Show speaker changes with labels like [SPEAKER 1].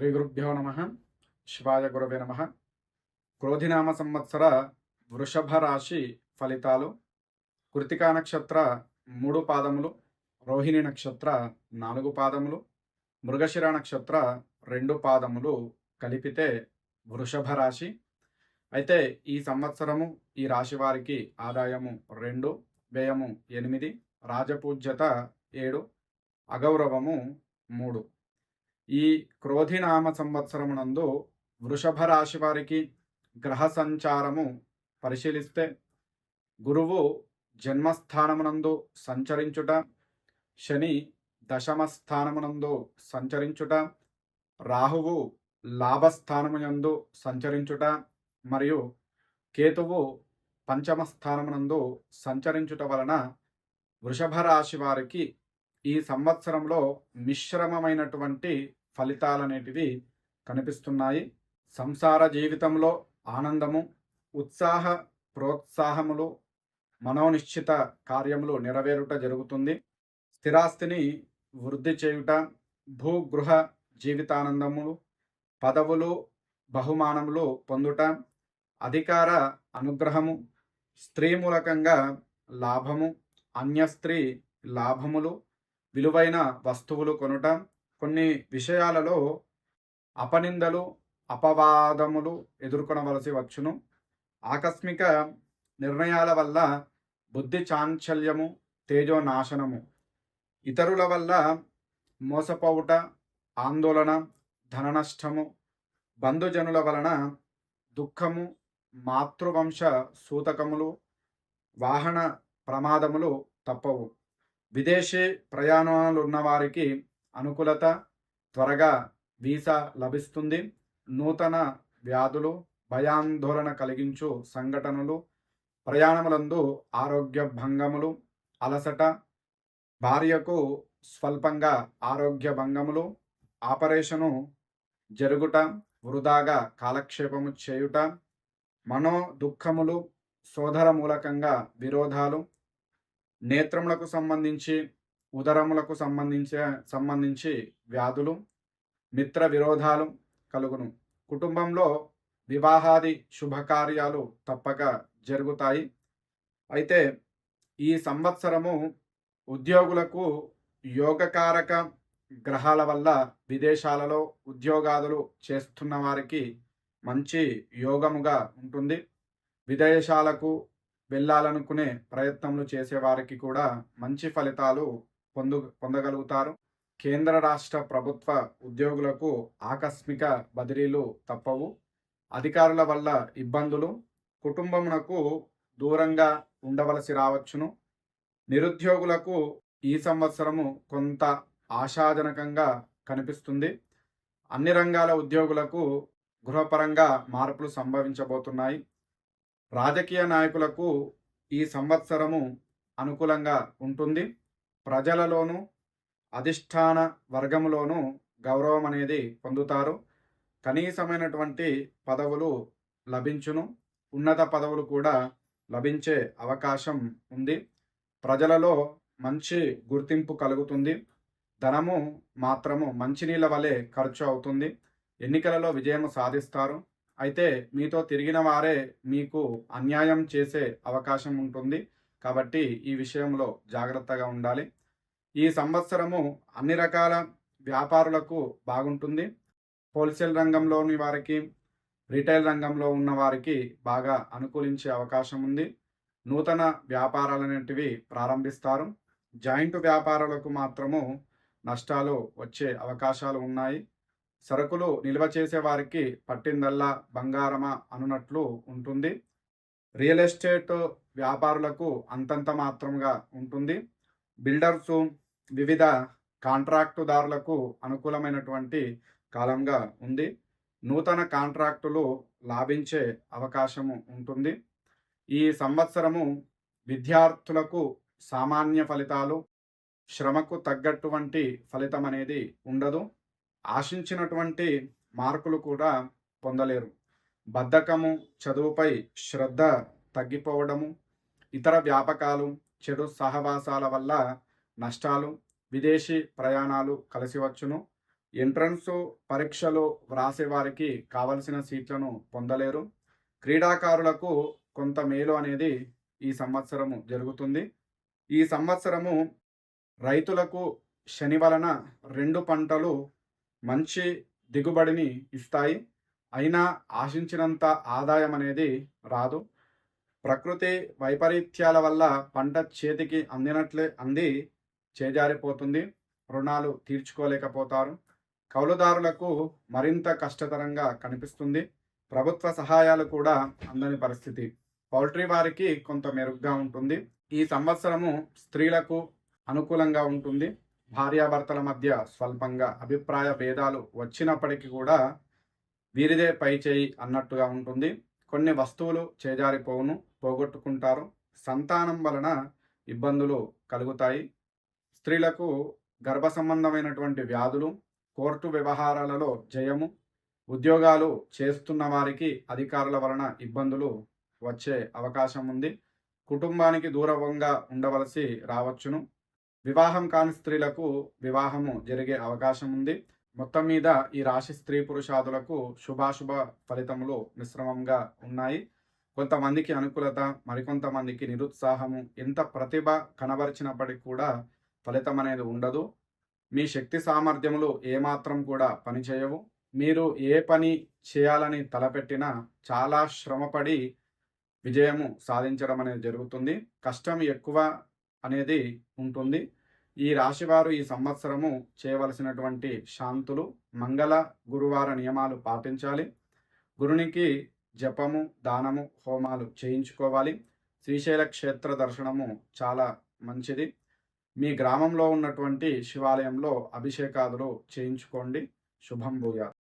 [SPEAKER 1] శ్రీ గురుభ్యో నమ. శివాయ గురవే నమ. క్రోధినామ సంవత్సర వృషభ రాశి ఫలితాలు. కృతికా నక్షత్ర మూడు పాదములు రోహిణి నక్షత్ర నాలుగు పాదములు మృగశిర నక్షత్ర రెండు పాదములు కలిపితే వృషభ రాశి. అయితే ఈ సంవత్సరము ఈ రాశి వారికి ఆదాయము రెండు వ్యయము ఎనిమిది రాజపూజ్యత ఏడు అగౌరవము మూడు. ఈ క్రోధినామ సంవత్సరమునందు వృషభ రాశి వారికి గ్రహ సంచారము పరిశీలిస్తే గురువు జన్మస్థానమునందు సంచరించుట శని దశమ స్థానమునందు సంచరించుట రాహువు లాభస్థానమునందు సంచరించుట మరియు కేతువు పంచమ స్థానమునందు సంచరించుట వలన వృషభ రాశి వారికి ఈ సంవత్సరంలో మిశ్రమమైనటువంటి ఫలితాలనేటివి కనిపిస్తున్నాయి. సంసార జీవితంలో ఆనందము ఉత్సాహ ప్రోత్సాహములు మనోనిశ్చిత కార్యములు నెరవేరుట జరుగుతుంది. స్థిరాస్తిని వృద్ధి చేయుట భూగృహ జీవితానందములు పదవులు బహుమానములు పొందుట అధికార అనుగ్రహము స్త్రీ మూలకంగా లాభము అన్య స్త్రీ లాభములు విలువైన వస్తువులు కొనుట కొన్ని విషయాలలో అపనిందలు అపవాదములు ఎదుర్కొనవలసి వచ్చును. ఆకస్మిక నిర్ణయాల వల్ల బుద్ధి చాంచల్యము తేజోనాశనము. ఇతరుల వల్ల మోసపోవుట ఆందోళన ధన నష్టము బంధుజనుల వలన దుఃఖము మాతృవంశ సూతకములు వాహన ప్రమాదములు తప్పవు. విదేశీ ప్రయాణాలు ఉన్నవారికి అనుకూలత త్వరగా వీసా లభిస్తుంది. నూతన వ్యాధులు భయాందోళన కలిగించు సంఘటనలు ప్రయాణములందు ఆరోగ్య భంగములు అలసట భార్యకు స్వల్పంగా ఆరోగ్య భంగములు ఆపరేషను జరుగుట వృధాగా కాలక్షేపము చేయుట మనో దుఃఖములు సోదర మూలకంగా విరోధాలు నేత్రములకు సంబంధించి ఉదరములకు సంబంధించే సంబంధించి వ్యాధులు మిత్ర విరోధాలు కలుగును. కుటుంబంలో వివాహాది శుభకార్యాలు తప్పక జరుగుతాయి. అయితే ఈ సంవత్సరము ఉద్యోగులకు యోగకారక గ్రహాల వల్ల విదేశాలలో ఉద్యోగాదులు చేస్తున్న వారికి మంచి యోగముగా ఉంటుంది. విదేశాలకు వెళ్ళాలనుకునే ప్రయత్నములు చేసేవారికి కూడా మంచి ఫలితాలు పొందు పొందగలుగుతారు. కేంద్ర రాష్ట్ర ప్రభుత్వ ఉద్యోగులకు ఆకస్మిక బదిలీలు తప్పవు. అధికారుల వల్ల ఇబ్బందులు. కుటుంబమునకు దూరంగా ఉండవలసి రావచ్చును. నిరుద్యోగులకు ఈ సంవత్సరము కొంత ఆశాజనకంగా కనిపిస్తుంది. అన్ని రంగాల ఉద్యోగులకు గృహపరంగా మార్పులు సంభవించబోతున్నాయి. రాజకీయ నాయకులకు ఈ సంవత్సరము అనుకూలంగా ఉంటుంది. ప్రజలలోనూ అధిష్టాన వర్గంలోనూ గౌరవం అనేది పొందుతారు. కనీసమైనటువంటి పదవులు లభించును. ఉన్నత పదవులు కూడా లభించే అవకాశం ఉంది. ప్రజలలో మంచి గుర్తింపు కలుగుతుంది. ధనము మాత్రము మంచినీళ్ళ వలె ఖర్చు అవుతుంది. ఎన్నికలలో విజయం సాధిస్తారు. అయితే మీతో తిరిగిన వారే మీకు అన్యాయం చేసే అవకాశం ఉంటుంది. కాబట్టి ఈ విషయంలో జాగ్రత్తగా ఉండాలి. ఈ సంవత్సరము అన్ని రకాల వ్యాపారులకు బాగుంటుంది. హోల్సేల్ రంగంలోని వారికి రిటైల్ రంగంలో ఉన్న వారికి బాగా అనుకూలించే అవకాశం ఉంది. నూతన వ్యాపారాలు అనేటివి ప్రారంభిస్తారు. జాయింట్ వ్యాపారాలకు మాత్రము నష్టాలు వచ్చే అవకాశాలు ఉన్నాయి. సరుకులు నిల్వ చేసే వారికి పట్టిందల్లా బంగారమా అనున్నట్లు ఉంటుంది. రియల్ ఎస్టేట్ వ్యాపారులకు అంతంత మాత్రంగా ఉంటుంది. బిల్డర్సు వివిధ కాంట్రాక్టుదారులకు అనుకూలమైనటువంటి కాలంగా ఉంది. నూతన కాంట్రాక్టులు లాభించే అవకాశము ఉంటుంది. ఈ సంవత్సరము విద్యార్థులకు సామాన్య ఫలితాలు శ్రమకు తగ్గటువంటి ఫలితం అనేది ఉండదు. ఆశించినటువంటి మార్కులు కూడా పొందలేరు. బద్ధకము చదువుపై శ్రద్ధ తగ్గిపోవడము ఇతర వ్యాపకాలు చెడు సహవాసాల వల్ల నష్టాలు విదేశీ ప్రయాణాలు కలిసి వచ్చును. ఎంట్రన్స్ పరీక్షలు వ్రాసే వారికి కావలసిన సీట్లను పొందలేరు. క్రీడాకారులకు కొంత మేలు అనేది ఈ సంవత్సరము జరుగుతుంది. ఈ సంవత్సరము రైతులకు శని వలన రెండు పంటలు మంచి దిగుబడిని ఇస్తాయి. అయినా ఆశించినంత ఆదాయం అనేది రాదు. ప్రకృతి వైపరీత్యాల వల్ల పంట చేతికి అందినట్లే అంది చేజారిపోతుంది. రుణాలు తీర్చుకోలేకపోతారు. కౌలుదారులకు మరింత కష్టతరంగా కనిపిస్తుంది. ప్రభుత్వ సహాయాలు కూడా అందని పరిస్థితి. పౌల్ట్రీ వారికి కొంత మెరుగ్గా ఉంటుంది. ఈ సంవత్సరము స్త్రీలకు అనుకూలంగా ఉంటుంది. భార్యాభర్తల మధ్య స్వల్పంగా అభిప్రాయ భేదాలు వచ్చినప్పటికీ కూడా వీరిదే పై చేయి అన్నట్టుగా ఉంటుంది. కొన్ని వస్తువులు చేజారిపోవును. పోగొట్టుకుంటారు. సంతానం వలన ఇబ్బందులు కలుగుతాయి. స్త్రీలకు గర్భ సంబంధమైనటువంటి వ్యాధులు కోర్టు వ్యవహారాలలో జయము ఉద్యోగాలు చేస్తున్న వారికి అధికారుల వలన ఇబ్బందులు వచ్చే అవకాశం ఉంది. కుటుంబానికి దూరంగా ఉండవలసి రావచ్చును. వివాహం కాని స్త్రీలకు వివాహము జరిగే అవకాశం ఉంది. మొత్తం మీద ఈ రాశి స్త్రీ పురుషాదులకు శుభాశుభ ఫలితములు మిశ్రమంగా ఉన్నాయి. కొంతమందికి అనుకూలత మరికొంతమందికి నిరుత్సాహము ఎంత ప్రతిభ కనబరిచినప్పటికీ కూడా ఫలితం అనేది ఉండదు. మీ శక్తి సామర్థ్యములు ఏమాత్రం కూడా పనిచేయవు మీరు ఏ పని చేయాలని తలపెట్టినా చాలా శ్రమపడి విజయము సాధించడం అనేది జరుగుతుంది. కష్టం ఎక్కువ అనేది ఉంటుంది. ఈ రాశివారు ఈ సంవత్సరము చేయవలసినటువంటి శాంతులు మంగళ గురువార నియమాలు పాటించాలి. గురునికి జపము దానము హోమాలు చేయించుకోవాలి. శ్రీశైల క్షేత్ర దర్శనము చాలా మంచిది. మీ గ్రామంలో ఉన్నటువంటి శివాలయంలో అభిషేకాదులు చేయించుకోండి. శుభం భూయా